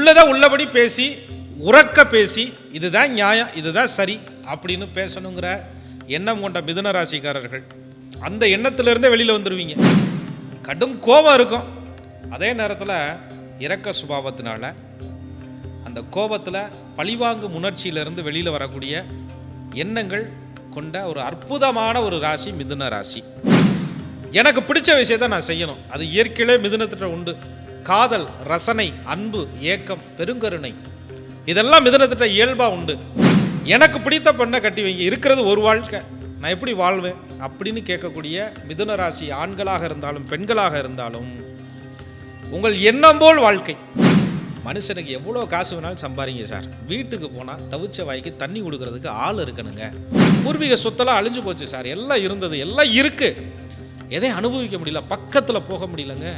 உள்ளதை உள்ளபடி பேசி உறக்க பேசி இதுதான் நியாயம் இதுதான் சரி அப்படின்னு பேசணுங்கிற எண்ணம் கொண்ட மிதுன ராசிக்காரர்கள். அந்த எண்ணத்திலிருந்தே வெளியில் வந்துடுவீங்க கடும் கோபம் இருக்கும். அதே நேரத்தில் இறக்க சுபாவத்தினால அந்த கோபத்தில் பழிவாங்கும் உணர்ச்சியிலிருந்து வெளியில் வரக்கூடிய எண்ணங்கள் கொண்ட ஒரு அற்புதமான ஒரு ராசி மிதுன ராசி. எனக்கு பிடிச்ச விஷயத்தை நான் செய்யணும். அது இயற்கையிலே மிதுனத்திட்ட உண்டு. காதல் ரசனை அன்பு ஏக்கம் பெருங்கருணை. இதெல்லாம் மிதுனத்திட்ட இயல்பாக உண்டு. எனக்கு பிடித்த பெண்ணை கட்டி வைங்க. இருக்கிறது ஒரு வாழ்க்கை. நான் எப்படி வாழ்வேன்? அப்படின்னு கேட்கக்கூடிய மிதுன ராசி ஆண்களாக இருந்தாலும் பெண்களாக இருந்தாலும் உங்கள் எண்ணம் போல் வாழ்க்கை. மனுஷனுக்கு எவ்வளோ காசு வேணாலும் சம்பாதிங்க சார். வீட்டுக்கு போனால் தவிச்ச வாய்க்கு தண்ணி கொடுக்கறதுக்கு ஆள் இருக்கணுங்க. பூர்வீக சொத்தெல்லாம் அழிஞ்சு போச்சு சார். எல்லாம் இருந்தது. எல்லாம் இருக்குது எதையும் அனுபவிக்க முடியல. பக்கத்தில் போக முடியலங்க.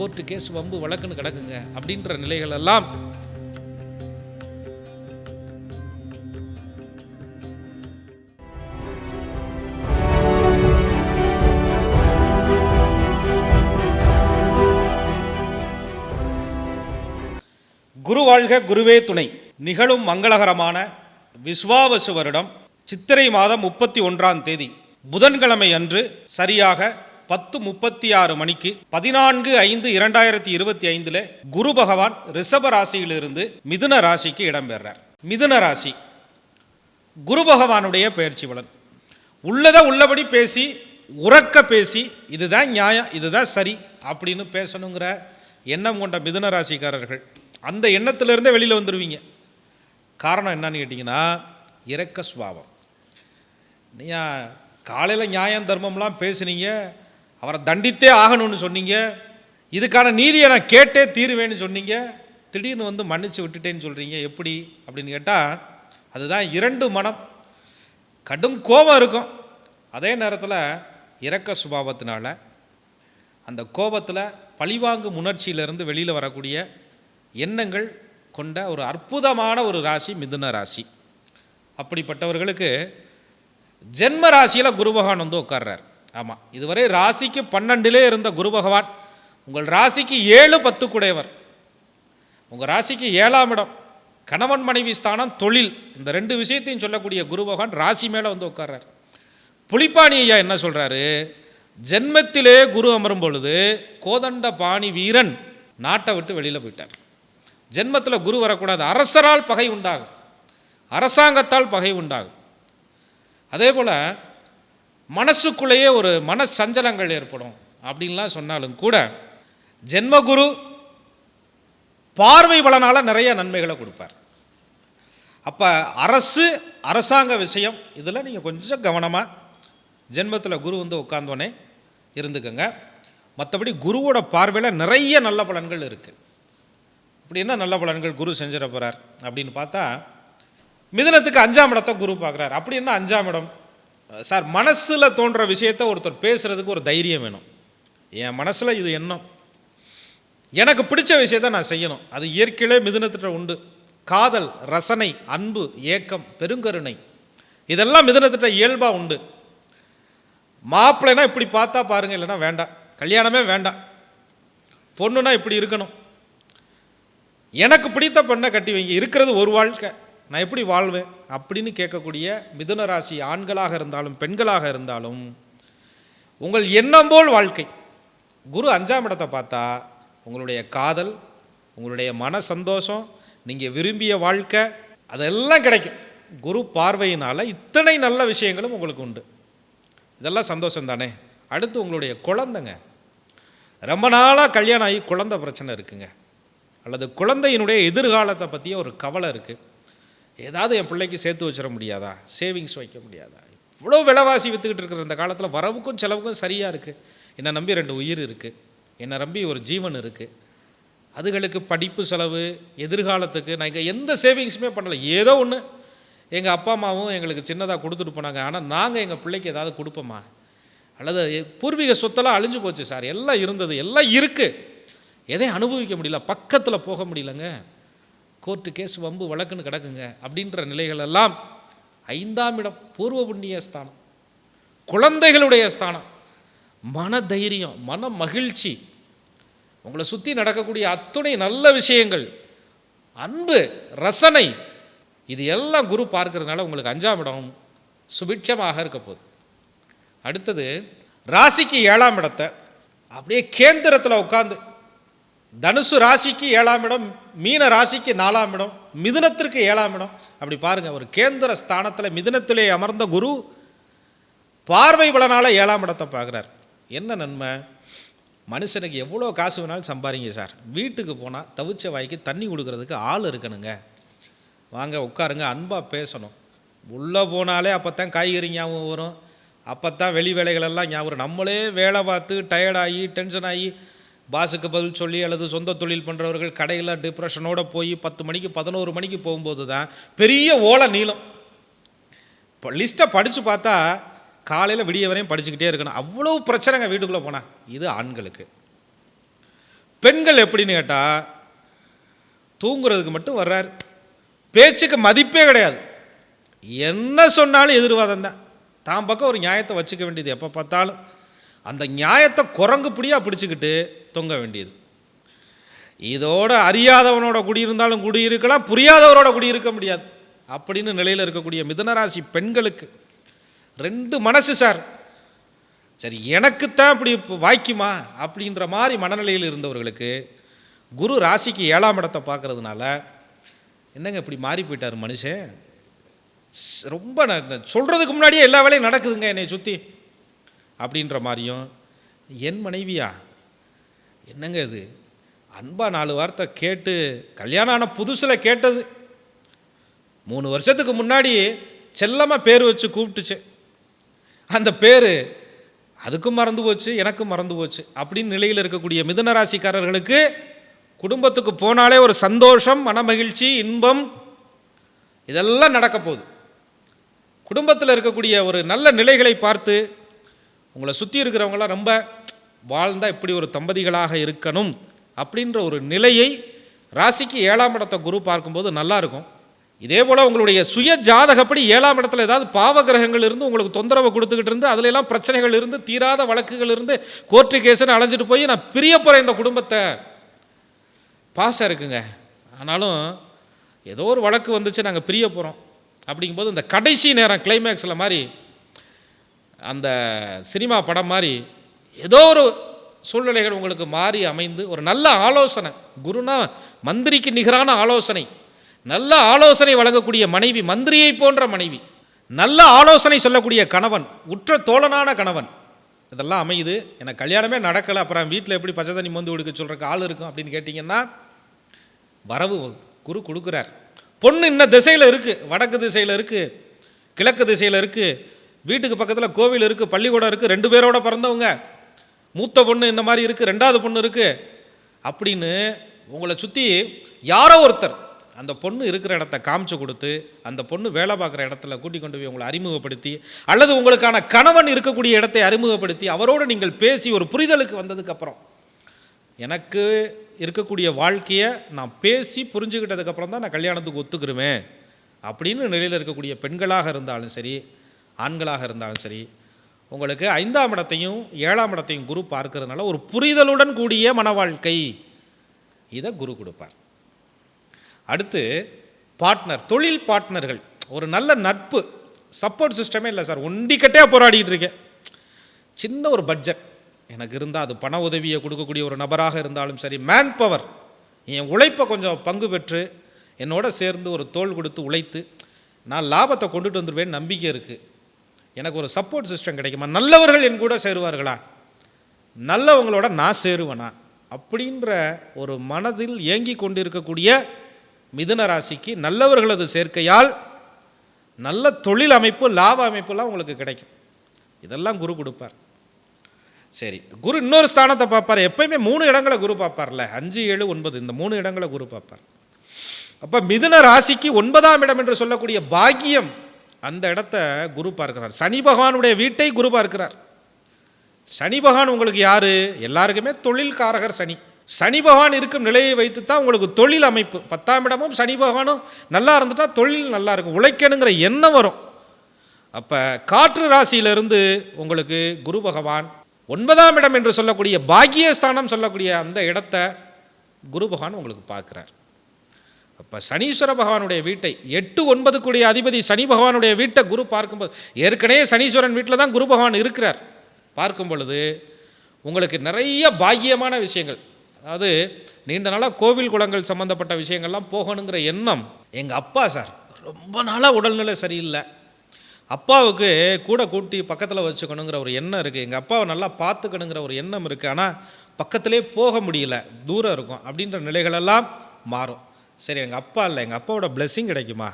கோர்ட்டு கேஸ் வம்பு வழக்குன்னு கிடக்குங்க. அப்படின்ற நிலைகள் எல்லாம் குரு வாழ்க குருவே துணை. நிகழும் மங்களகரமான விஸ்வாவசு வருடம் சித்திரை மாதம் முப்பத்தி ஒன்றாம் தேதி. புதன்கிழமை அன்று சரியாக பத்து முப்பத்தி ஆறு மணிக்கு பதினான்கு ஐந்து இரண்டாயிரத்தி இருபத்தி ஐந்தில் குரு பகவான் ரிஷப ராசியிலிருந்து மிதுன ராசிக்கு இடம்பெறார். மிதுன ராசி. குரு பகவானுடைய பயிற்சி பலன். உள்ளதை உள்ளபடி பேசி உறக்க பேசி இதுதான் நியாயம் இதுதான் சரி அப்படின்னு பேசணுங்கிற எண்ணம் கொண்ட மிதுன ராசிக்காரர்கள் அந்த எண்ணத்திலிருந்தே வெளியில் வந்துடுவீங்க காரணம் என்னன்னு கேட்டிங்கன்னா இறக்க சுபாவம். நீங்கள் காலையில் நியாயம் தர்மம்லாம் பேசுனீங்க அவரை தண்டித்தே ஆகணும்னு சொன்னீங்க. இதுக்கான நீதியை நான் கேட்டே தீருவேன்னு சொன்னீங்க. திடீர்னு வந்து மன்னிச்சு விட்டுட்டேன்னு சொல்கிறீங்க எப்படி? அப்படின்னு கேட்டால் அதுதான் இரண்டு மனம். கடும் கோபம் இருக்கும். அதே நேரத்தில் இறக்க சுபாவத்தினால அந்த கோபத்தில் பழிவாங்கும் உணர்ச்சியிலிருந்து வெளியில் வரக்கூடிய எண்ணங்கள் கொண்ட ஒரு அற்புதமான ஒரு ராசி மிதுன ராசி. அப்படிப்பட்டவர்களுக்கு ஜென்ம ராசியில் குரு பகவான் வந்து உட்கார்றார். ஆமாம் இதுவரை ராசிக்கு பன்னெண்டிலே இருந்த குரு பகவான் உங்கள் ராசிக்கு ஏழு பத்து குடையவர் உங்கள் ராசிக்கு ஏழாம் இடம் கணவன் மனைவி ஸ்தானம் தொழில் இந்த ரெண்டு விஷயத்தையும் சொல்லக்கூடிய குரு பகவான் ராசி மேலே வந்து உட்கார்றார். புலிப்பாணி ஐயா என்ன சொல்கிறாரு ஜென்மத்திலே குரு அமரும் பொழுது கோதண்ட பாணி வீரன் நாட்டை விட்டு வெளியில் போயிட்டார். ஜென்மத்தில் குரு வரக்கூடாது. அரசரால் பகை உண்டாகும். அரசாங்கத்தால் பகை உண்டாகும். அதே போல் மனசுக்குள்ளேயே ஒரு மன சஞ்சலங்கள் ஏற்படும். அப்படின்லாம் சொன்னாலும் கூட ஜென்மகுரு பார்வை பலனால் நிறைய நன்மைகளை கொடுப்பார். அப்போ அரசு அரசாங்க விஷயம் இதில் நீங்கள் கொஞ்சம் கவனமாக ஜென்மத்தில் குரு வந்து உட்காந்தோன்னே இருந்துக்கோங்க. மற்றபடி குருவோட பார்வையில் நிறைய நல்ல பலன்கள் இருக்குது இப்படி என்ன நல்ல பலன்கள் குரு செஞ்சிட போகிறார் அப்படின்னு பார்த்தா மிதுனத்துக்கு அஞ்சாம் இடத்தை குரு பார்க்குறார். அப்படி என்ன அஞ்சாம் இடம்? சார் மனசில் தோன்ற விஷயத்தை ஒருத்தர் பேசுகிறதுக்கு ஒரு தைரியம் வேணும். என் மனசில் இது எண்ணம். எனக்கு பிடிச்ச விஷயத்த நான் செய்யணும். அது இயற்கையிலே மிதுனத்திட்ட உண்டு. காதல் ரசனை அன்பு ஏக்கம் பெருங்கருணை. இதெல்லாம் மிதுனத்திட்ட இயல்பாக உண்டு. மாப்பிள்ளைனா இப்படி பார்த்தா பாருங்க இல்லைன்னா வேண்டாம். கல்யாணமே வேண்டாம். பொண்ணுனா இப்படி இருக்கணும். எனக்கு பிடித்த பெண்ணை கட்டி வைங்க. இருக்கிறது ஒரு வாழ்க்கை. நான் எப்படி வாழ்வேன்? அப்படின்னு கேட்கக்கூடிய மிதுன ராசி ஆண்களாக இருந்தாலும் பெண்களாக இருந்தாலும் உங்கள் எண்ணம் போல் வாழ்க்கை. குரு அஞ்சாம் இடத்தை பார்த்தா உங்களுடைய காதல் உங்களுடைய மன சந்தோஷம் நீங்கள் விரும்பிய வாழ்க்கை அதெல்லாம் கிடைக்கும். குரு பார்வையினால் இத்தனை நல்ல விஷயங்களும் உங்களுக்கு உண்டு. இதெல்லாம் சந்தோஷம் தானே அடுத்து உங்களுடைய குழந்தைங்க. ரொம்ப நாளாக கல்யாணம் ஆகி குழந்தை பிரச்சனை இருக்குங்க. அல்லது குழந்தையினுடைய எதிர்காலத்தை பற்றிய ஒரு கவலை இருக்குது ஏதாவது என் பிள்ளைக்கு சேர்த்து வச்சிட முடியாதா? சேவிங்ஸ் வைக்க முடியாதா? இவ்வளோ விலைவாசி விற்றுக்கிட்டு இருக்கிற இந்த காலத்தில் வரவுக்கும் செலவுக்கும் சரியாக இருக்குது என்னை நம்பி ரெண்டு உயிர் இருக்குது என்னை நம்பி ஒரு ஜீவன் இருக்குது அதுகளுக்கு படிப்பு செலவு எதிர்காலத்துக்கு நான் இங்கே எந்த சேவிங்ஸுமே பண்ணலை. ஏதோ ஒன்று எங்கள் அப்பா அம்மாவும் எங்களுக்கு சின்னதாக கொடுத்துட்டு போனாங்க. ஆனால் நாங்கள் எங்கள் பிள்ளைக்கு ஏதாவது கொடுப்போமா? அல்லது பூர்வீக சொத்தெல்லாம் அழிஞ்சு போச்சு சார். எல்லாம் இருந்தது. எல்லாம் இருக்குது எதையும் அனுபவிக்க முடியல. பக்கத்தில் போக முடியலங்க. கோர்ட்டு கேஸ் வம்பு வழக்குன்னு கிடக்குங்க. அப்படின்ற நிலைகளெல்லாம் ஐந்தாம் இடம் பூர்வ புண்ணிய ஸ்தானம். குழந்தைகளுடைய ஸ்தானம். மன தைரியம் மன மகிழ்ச்சி. உங்களை சுற்றி நடக்கக்கூடிய அத்துணை நல்ல விஷயங்கள். அன்பு ரசனை. இது எல்லாம் குரு பார்க்கறதுனால உங்களுக்கு அஞ்சாம் இடம் சுபிட்சமாக இருக்க போகுது. அடுத்தது ராசிக்கு ஏழாம் இடத்தை அப்படியே கேந்திரத்தில் உட்காந்து தனுசு ராசிக்கு ஏழாம் இடம் மீன ராசிக்கு நாலாம் இடம் மிதுனத்திற்கு ஏழாம் இடம். அப்படி பாருங்கள் ஒரு கேந்திர ஸ்தானத்தில் மிதுனத்திலே அமர்ந்த குரு பார்வை பலனால் ஏழாம் இடத்தை பார்க்குறார். என்ன நன்மை? மனுஷனுக்கு எவ்வளோ காசு வேணாலும் சம்பாதிங்க சார். வீட்டுக்கு போனால் தவிச்ச வாய்க்கு தண்ணி கொடுக்கறதுக்கு ஆள் இருக்கணுங்க. வாங்க உட்காருங்க அன்பாக பேசணும். உள்ளே போனாலே அப்போ தான் காய்கறி ஞாபகம் வரும். அப்போ தான் வெளி வேலைகளெல்லாம் ஞாபகம் நம்மளே வேலை பார்த்து டயர்டாகி டென்ஷன் ஆகி பாஸுக்கு பதில் சொல்லி அல்லது சொந்த தொழில் பண்ணுறவர்கள் கடையில் டிப்ரெஷனோட போய் பத்து மணிக்கு பதினோரு மணிக்கு போகும்போது தான் பெரிய ஓலை நீளம். இப்போ லிஸ்ட்டை படித்து பார்த்தா காலையில் விடிய வரையும் படிச்சுக்கிட்டே இருக்கணும். அவ்வளோ பிரச்சனைங்க வீட்டுக்குள்ளே போனால் இது ஆண்களுக்கு. பெண்கள் எப்படின்னு கேட்டால் தூங்குறதுக்கு மட்டும் வர்றார். பேச்சுக்கு மதிப்பே கிடையாது. என்ன சொன்னாலும் எதிர்வாதம் தான். தான் பக்கம் ஒரு நியாயத்தை வச்சுக்க வேண்டியது எப்போ பார்த்தாலும். அந்த நியாயத்தை குரங்கு பிடியாக பிடிச்சிக்கிட்டு தொங்க வேண்டியது. இதோட அறியாதவனோட குடியிருந்தாலும் குடியிருக்கலாம் புரியாதவரோட குடியிருக்க முடியாது. அப்படின்னு நிலையில் இருக்கக்கூடிய மிதனராசி பெண்களுக்கு ரெண்டு மனசு சார் சரி எனக்குத்தான் இப்படி இப்போ வாய்க்குமா? அப்படின்ற மாதிரி மனநிலையில் இருந்தவர்களுக்கு குரு ராசிக்கு ஏழாம் இடத்தை பார்க்கறதுனால என்னங்க இப்படி மாறி போயிட்டார் மனுஷன்? ரொம்ப சொல்கிறதுக்கு முன்னாடியே எல்லா வேலையும் நடக்குதுங்க என்னை சுற்றி அப்படின்ற மாதிரியும் என் மனைவியா? என்னங்க இது? அன்பா நாலு வார்த்தை கேட்டு கல்யாணம் ஆன புதுசில் கேட்டது. மூணு வருஷத்துக்கு முன்னாடி செல்லமாக பேர் வச்சு கூப்பிட்டுச்சு. அந்த பேர் அதுக்கும் மறந்து போச்சு எனக்கும் மறந்து போச்சு. அப்படின்னு நிலையில் இருக்கக்கூடிய மிதுன ராசிக்காரர்களுக்கு குடும்பத்துக்கு போனாலே ஒரு சந்தோஷம் மனமகிழ்ச்சி இன்பம் இதெல்லாம் நடக்க போகுது. குடும்பத்தில் இருக்கக்கூடிய ஒரு நல்ல நிலைகளை பார்த்து உங்களை சுற்றி இருக்கிறவங்களாம் ரொம்ப வாழ்ந்தால் இப்படி ஒரு தம்பதிகளாக இருக்கணும் அப்படின்ற ஒரு நிலையை ராசிக்கு ஏழாம் இடத்தை குரு பார்க்கும்போது நல்லாயிருக்கும் இதே போல் உங்களுடைய சுய ஜாதகப்படி ஏழாம் இடத்துல ஏதாவது பாவ கிரகங்கள் இருந்து உங்களுக்கு தொந்தரவு கொடுத்துக்கிட்டு இருந்து அதுல எல்லாம் பிரச்சனைகள் இருந்து தீராத வழக்குகள் இருந்து கோர்ட்டு கேஸுன்னு அலைஞ்சிட்டு போய் நான் பிரிய போகிறேன் இந்த குடும்பத்தை. பாசம் இருக்குங்க. ஆனாலும் ஏதோ ஒரு வழக்கு வந்துச்சு நாங்கள் பிரிய போகிறோம் அப்படிங்கும்போது இந்த கடைசி நேரம் கிளைமேக்ஸில் மாதிரி அந்த சினிமா படம் மாதிரி ஏதோ ஒரு சூழ்நிலைகள் உங்களுக்கு மாறி அமைந்து ஒரு நல்ல ஆலோசனை. குருனா மந்திரிக்கு நிகரான ஆலோசனை. நல்ல ஆலோசனை வழங்கக்கூடிய மனைவி மந்திரியை போன்ற மனைவி. நல்ல ஆலோசனை சொல்லக்கூடிய கணவன் உற்ற தோழனான கணவன். இதெல்லாம் அமையுது. எனக்கு கல்யாணமே நடக்கலை. அப்புறம் வீட்டில் எப்படி பச்சை தண்ணி மந்து கொடுக்க சொல்கிறக்கு ஆள் இருக்கும் அப்படின்னு கேட்டிங்கன்னா வரவு குரு கொடுக்குறார். பொண்ணு இன்ன திசையில் இருக்குது வடக்கு திசையில் இருக்குது கிழக்கு திசையில் இருக்குது வீட்டுக்கு பக்கத்தில் கோவில் இருக்குது பள்ளிக்கூடம் இருக்குது ரெண்டு பேரோட பிறந்தவங்க. மூத்த பொண்ணு இந்த மாதிரி இருக்குது ரெண்டாவது பொண்ணு இருக்குது அப்படின்னு உங்களை சுற்றி யாரோ ஒருத்தர் அந்த பொண்ணு இருக்கிற இடத்த காமிச்சு கொடுத்து அந்த பொண்ணு வேலை பார்க்குற இடத்துல கூட்டி கொண்டு போய் உங்களை அறிமுகப்படுத்தி அல்லது உங்களுக்கான கணவன் இருக்கக்கூடிய இடத்தை அறிமுகப்படுத்தி அவரோடு நீங்கள் பேசி ஒரு புரிதலுக்கு வந்ததுக்கப்புறம் எனக்கு இருக்கக்கூடிய வாழ்க்கையை நான் பேசி புரிஞ்சுக்கிட்டதுக்கப்புறம் தான் நான் கல்யாணத்துக்கு ஒத்துக்கிருவேன். அப்படின்னு நிலையில் இருக்கக்கூடிய பெண்களாக இருந்தாலும் சரி ஆண்களாக இருந்தாலும் சரி உங்களுக்கு ஐந்தாம் இடத்தையும் ஏழாம் இடத்தையும் குரு பார்க்கறதுனால ஒரு புரிதலுடன் கூடிய மன வாழ்க்கை இதை குரு கொடுப்பார். அடுத்து பார்ட்னர் தொழில் பார்ட்னர்கள் ஒரு நல்ல நட்பு. சப்போர்ட் சிஸ்டமே இல்லை சார் ஒண்டிக்கட்டே போராடிக்கிட்டு இருக்கேன். சின்ன ஒரு பட்ஜெட் எனக்கு இருந்தால் அது பண உதவியை கொடுக்கக்கூடிய ஒரு நபராக இருந்தாலும் சரி மேன் பவர் என் உழைப்பை கொஞ்சம் பங்கு பெற்று என்னோட சேர்ந்து ஒரு தோள் கொடுத்து உழைத்து நான் லாபத்தை கொண்டுட்டு வந்துடுவேன் நம்பிக்கை இருக்குது எனக்கு ஒரு சப்போர்ட் சிஸ்டம் கிடைக்குமா? நல்லவர்கள் என் கூட சேருவார்களா? நல்லவங்களோட நான் சேருவேனா? அப்படின்ற ஒரு மனதில் ஏங்கி கொண்டிருக்கக்கூடிய மிதுன ராசிக்கு நல்லவர்களது சேர்க்கையால் நல்ல தொழில் அமைப்பு லாப அமைப்புலாம் உங்களுக்கு கிடைக்கும். இதெல்லாம் குரு கொடுப்பார். சரி குரு இன்னொரு ஸ்தானத்தை பார்ப்பார். எப்பயுமே மூணு இடங்களை குரு பார்ப்பார்ல. அஞ்சு ஏழு ஒன்பது. இந்த மூணு இடங்களை குரு பார்ப்பார். அப்போ மிதுன ராசிக்கு ஒன்பதாம் இடம் என்று சொல்லக்கூடிய பாக்கியம் அந்த இடத்த குரு பார்க்கிறார். சனி பகவானுடைய வீட்டை குரு பார்க்கிறார். சனி பகவான் உங்களுக்கு யாரு? எல்லாருக்குமே தொழில்காரகர் சனி. சனி பகவான் இருக்கும் நிலையை வைத்து தான் உங்களுக்கு தொழில் அமைப்பு. பத்தாம் இடமும் சனி பகவானும் நல்லா இருந்துட்டா தொழில் நல்லா இருக்கும். உழைக்கணுங்கிற எண்ணம் வரும். அப்போ காற்று ராசியிலிருந்து உங்களுக்கு குரு பகவான் ஒன்பதாம் இடம் என்று சொல்லக்கூடிய பாக்கியஸ்தானம் சொல்லக்கூடிய அந்த இடத்த குரு பகவான் உங்களுக்கு பார்க்குறார். அப்போ சனீஸ்வர பகவானுடைய வீட்டை எட்டு ஒன்பது கூடிய அதிபதி சனி பகவானுடைய வீட்டை குரு பார்க்கும்போது ஏற்கனவே சனீஸ்வரன் வீட்டில் தான் குரு பகவான் இருக்கிறார். பார்க்கும் பொழுது உங்களுக்கு நிறைய பாக்கியமான விஷயங்கள் அதாவது நீண்ட நாளாக கோவில் குளங்கள் சம்மந்தப்பட்ட விஷயங்கள்லாம் போகணுங்கிற எண்ணம் எங்கள் அப்பா சார் ரொம்ப நாளாக உடல்நிலை சரியில்லை. அப்பாவுக்கு கூட கூட்டி பக்கத்தில் வச்சுக்கணுங்கிற ஒரு எண்ணம் இருக்குது எங்கள் அப்பாவை நல்லா பார்த்துக்கணுங்கிற ஒரு எண்ணம் இருக்குது ஆனால் பக்கத்திலே போக முடியல தூரம் இருக்கும். அப்படின்ற நிலைகளெல்லாம் மாறும். சரி எங்கள் அப்பா இல்லை எங்கள் அப்பாவோட பிளெஸ்ஸிங் கிடைக்குமா?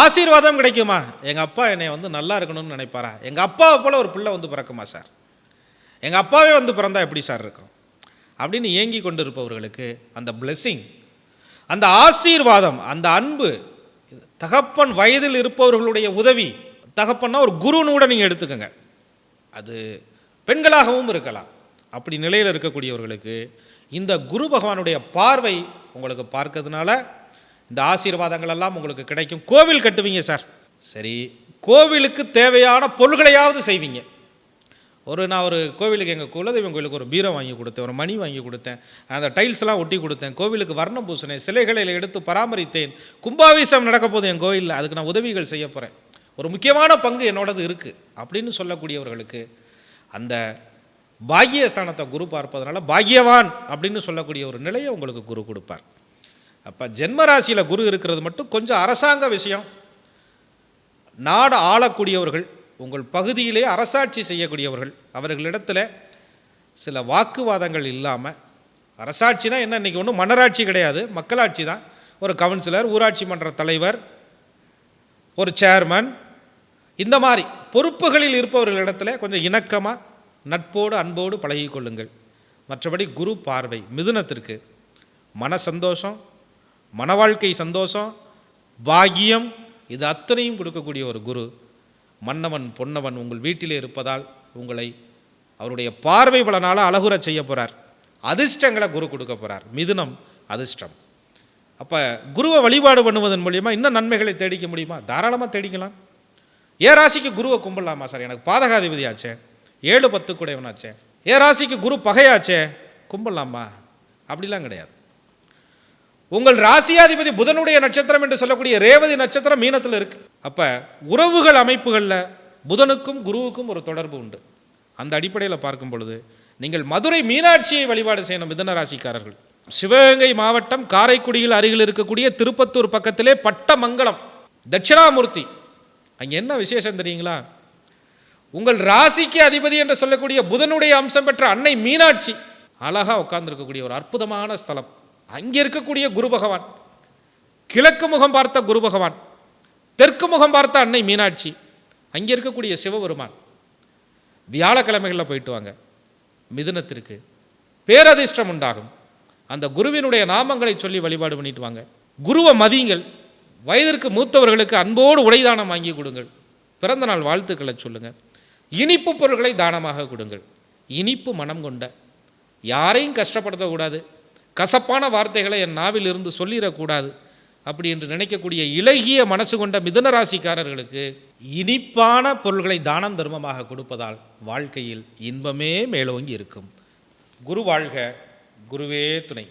ஆசீர்வாதம் கிடைக்குமா? எங்கள் அப்பா என்னை வந்து நல்லா இருக்கணும்னு நினைப்பாரா? எங்கள் அப்பாவை போல் ஒரு பிள்ளை வந்து பிறக்குமா சார்? எங்கள் அப்பாவே வந்து பிறந்தா எப்படி சார் இருக்கும்? அப்படின்னு ஏங்கி கொண்டிருப்பவர்களுக்கு அந்த பிளெஸ்ஸிங் அந்த ஆசீர்வாதம் அந்த அன்பு தகப்பன் வயதில் இருப்பவர்களுடைய உதவி தகப்பன்னா ஒரு குருன்னு கூட நீங்கள் எடுத்துக்கோங்க. அது பெண்களாகவும் இருக்கலாம். அப்படி நிலையில் இருக்கக்கூடியவர்களுக்கு இந்த குரு பகவானுடைய பார்வை உங்களுக்கு பார்க்கறதுனால இந்த ஆசீர்வாதங்கள் எல்லாம் உங்களுக்கு கிடைக்கும். கோவில் கட்டுவீங்க சார். சரி கோவிலுக்கு தேவையான பொருள்களையாவது செய்வீங்க. ஒரு நான் ஒரு கோவிலுக்கு எங்கள் குலதெய்வம் கோவிலுக்கு ஒரு பீரம் வாங்கி கொடுத்தேன் ஒரு மணி வாங்கி கொடுத்தேன் அந்த டைல்ஸ்லாம் ஒட்டி கொடுத்தேன் கோவிலுக்கு வர்ணம் பூசினேன் சிலைகளை எடுத்து பராமரித்தேன் கும்பாபிஷம் நடக்க போது என் கோயிலில் அதுக்கு நான் உதவிகள் செய்ய போகிறேன் ஒரு முக்கியமான பங்கு என்னோடது இருக்குது அப்படின்னு சொல்லக்கூடியவர்களுக்கு அந்த பாக்கியஸ்தானத்தை குரு பார்ப்பதனால பாக்கியவான் அப்படின்னு சொல்லக்கூடிய ஒரு நிலையை உங்களுக்கு குரு கொடுப்பார். அப்போ ஜென்மராசியில் குரு இருக்கிறது மட்டும் கொஞ்சம் அரசாங்க விஷயம். நாடு ஆளக்கூடியவர்கள் உங்கள் பகுதியிலே அரசாட்சி செய்யக்கூடியவர்கள் அவர்களிடத்தில் சில வாக்குவாதங்கள் இல்லாமல் அரசாட்சினா என்ன இன்றைக்கி ஒன்றும் மன்னராட்சி கிடையாது மக்களாட்சி தான். ஒரு கவுன்சிலர் ஊராட்சி மன்ற தலைவர் ஒரு சேர்மன் இந்த மாதிரி பொறுப்புகளில் இருப்பவர்களிடத்தில் கொஞ்சம் இணக்கமாக நட்போடு அன்போடு பழகி கொள்ளுங்கள் மற்றபடி குரு பார்வை மிதுனத்திற்கு. மன சந்தோஷம் மன வாழ்க்கை சந்தோஷம் பாகியம் இது அத்தனையும் கொடுக்கக்கூடிய ஒரு குரு. மன்னவன் பொன்னவன் உங்கள் வீட்டிலே இருப்பதால் உங்களை அவருடைய பார்வை பலனால அழகுறச் செய்ய போகிறார் அதிர்ஷ்டங்களை குரு கொடுக்க போகிறார் மிதுனம் அதிர்ஷ்டம். அப்போ குருவை வழிபாடு பண்ணுவதன் மூலிமா இன்னும் நன்மைகளை தேடிக்க முடியுமா? தாராளமாக தேடிக்கலாம். ஏ ராசிக்கு குருவை கும்பிடலாமா சார்? எனக்கு பாதகாதிபதி ஆச்சேன் ஏழு பத்து கூடையவனாச்சே ஏ ராசிக்கு குரு பகையாச்சே? கும்பிடலாமா அப்படிலாம் கிடையாது. உங்கள் ராசியாதிபதி புதனுடைய நட்சத்திரம் என்று சொல்லக்கூடிய ரேவதி நட்சத்திரம் மீனத்தில் இருக்கு. அப்போ உறவுகள் அமைப்புகளில் புதனுக்கும் குருவுக்கும் ஒரு தொடர்பு உண்டு. அந்த அடிப்படையில் பார்க்கும் பொழுது நீங்கள் மதுரை மீனாட்சியை வழிபாடு செய்யணும் மிதன ராசிக்காரர்கள். சிவகங்கை மாவட்டம் காரைக்குடியில் அருகில் இருக்கக்கூடிய திருப்பத்தூர் பக்கத்திலே பட்டமங்கலம் தட்சிணாமூர்த்தி. அங்கே என்ன விசேஷம் தெரியுங்களா? உங்கள் ராசிக்கு அதிபதி என்று சொல்லக்கூடிய புதனுடைய அம்சம் பெற்ற அன்னை மீனாட்சி அழகாக உட்கார்ந்துருக்கக்கூடிய ஒரு அற்புதமான ஸ்தலம். அங்கே இருக்கக்கூடிய குரு பகவான் கிழக்கு முகம் பார்த்த குரு பகவான் தெற்கு முகம் பார்த்த அன்னை மீனாட்சி அங்கே இருக்கக்கூடிய சிவபெருமான். வியாழக்கிழமைகளில் போயிட்டு வாங்க. மிதுனத்திற்கு பேரதிர்ஷ்டம் உண்டாகும். அந்த குருவினுடைய நாமங்களை சொல்லி வழிபாடு பண்ணிட்டு வாங்க. குருவை மதியுங்கள். வயதிற்கு மூத்தவர்களுக்கு அன்போடு உடைதானம் வாங்கி கொடுங்கள். பிறந்த நாள் வாழ்த்துக்களை சொல்லுங்கள் இனிப்பு பொருட்களை தானமாக கொடுங்கள். இனிப்பு மனம் கொண்ட யாரையும் கஷ்டப்படுத்தக்கூடாது. கசப்பான வார்த்தைகளை என் நாவில் இருந்து சொல்லிடக்கூடாது. அப்படி என்று நினைக்கக்கூடிய இலகிய மனசு கொண்ட மிதுன ராசிக்காரர்களுக்கு இனிப்பான பொருள்களை தானம் தர்மமாக கொடுப்பதால் வாழ்க்கையில் இன்பமே மேலோங்கி இருக்கும். குரு வாழ்க குருவே துணை.